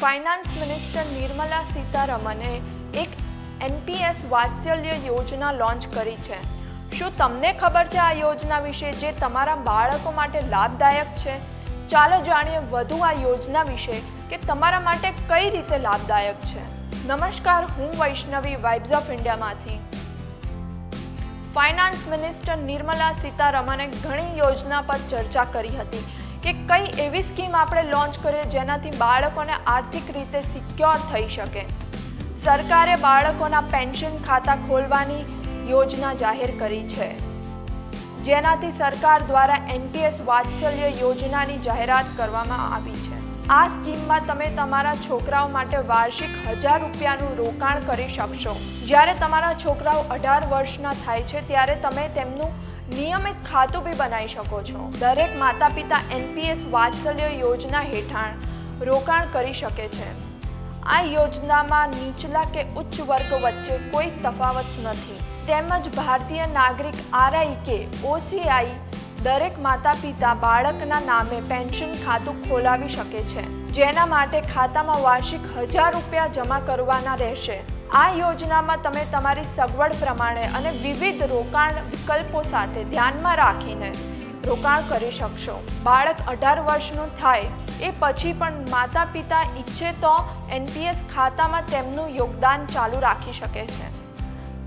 Finance minister Nirmala સીતારમણે એક NPS વાત્સલ્ય યોજના લોન્ચ કરી છે. શું તમને ખબર છે આ યોજના વિશે જે તમારા બાળકો માટે લાભદાયક છે? ચાલો જાણીએ વધુ આ યોજના વિશે કે તમારા માટે કઈ રીતે લાભદાયક છે. નમસ્કાર, હું વૈષ્ણવી વાઇબ્સ ઓફ ઇન્ડિયામાંથી ફાઇનાન્સ મિનિસ્ટર નિર્મલા સીતારમણે ઘણી યોજના પર ચર્ચા કરી હતી. કે કઈ એવી સ્કીમ આપણે લોન્ચ કરીએ જેનાથી બાળકોને આર્થિક રીતે સિક્યોર થઈ શકે? સરકારે બાળકોના પેન્શન ખાતા ખોલવાની યોજના જાહેર કરી છે. જેનાથી સરકાર દ્વારા એનપીએસ વાત્સલ્ય યોજનાની જાહેરાત કરવામાં આવી છે. આ સ્કીમમાં તમે તમારા છોકરાઓ માટે વાર્ષિક હજાર રૂપિયાનું રોકાણ કરી શકશો. જ્યારે તમારા છોકરાઓ અઢાર વર્ષના થાય છે, ત્યારે તમે તેમનું નિયમિત ખાતું બી બનાવી શકો છો. દરેક માતા પિતા એનપીએસ વાત્સલ્ય યોજના હેઠળ રોકાણ કરી શકે છે. આ યોજનામાં નીચલા કે ઉચ્ચ વર્ગ વચ્ચે કોઈ તફાવત નથી. તેમજ ભારતીય નાગરિક આરઆઈ કે ઓસીઆઈ દરેક માતા પિતા બાળકના નામે પેન્શન ખાતું ખોલાવી શકે છે. જેના માટે ખાતામાં વાર્ષિક હજાર રૂપિયા જમા કરવાના રહેશે. આ યોજનામાં તમે તમારી સગવડ પ્રમાણે અને વિવિધ રોકાણ વિકલ્પો સાથે ધ્યાનમાં રાખીને રોકાણ કરી શકશો. બાળક અઢાર વર્ષનું થાય એ પછી પણ માતા પિતા ઈચ્છે તો એનપીએસ ખાતામાં તેમનું યોગદાન ચાલુ રાખી શકે છે.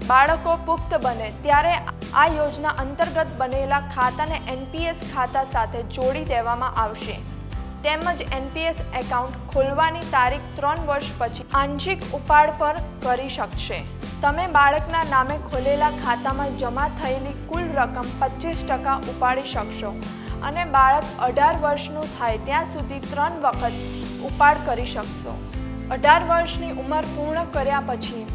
બાળકો પુખ્ત બને ત્યારે આ યોજના અંતર્ગત બનેલા ખાતાને એનપીએસ ખાતા સાથે જોડી દેવામાં આવશે. તેમજ એનપીએસ એકાઉન્ટ ખોલવાની તારીખ ત્રણ વર્ષ પછી આંશિક ઉપાડ પર કરી શકશે. તમે બાળકના નામે ખોલેલા ખાતામાં જમા થયેલી કુલ રકમ પચીસ ટકા ઉપાડી શકશો અને બાળક અઢાર વર્ષનું થાય ત્યાં સુધી ત્રણ વખત ઉપાડ કરી શકશો. અઢાર વર્ષની ઉંમર પૂર્ણ કર્યા પછી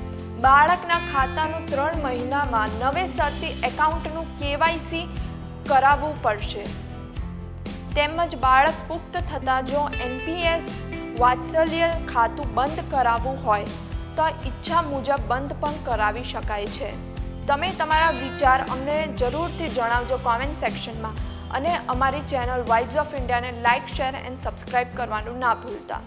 બાળકના ખાતાનું ત્રણ મહિનામાં નવેસરથી એકાઉન્ટનું કેવાયસી કરાવવું પડશે. તેમજ બાળક પુખ્ત થતાં જો એનપીએસ વાત્સલ્ય ખાતું બંધ કરાવવું હોય, તો ઈચ્છા મુજબ બંધ પણ કરાવી શકાય છે. તમે તમારા વિચાર અમને જરૂરથી જણાવજો કોમેન્ટ સેક્શનમાં અને અમારી ચેનલ વાઇબ્સ ઓફ ઇન્ડિયાને લાઇક શેર એન્ડ સબસ્ક્રાઇબ કરવાનું ના ભૂલતા.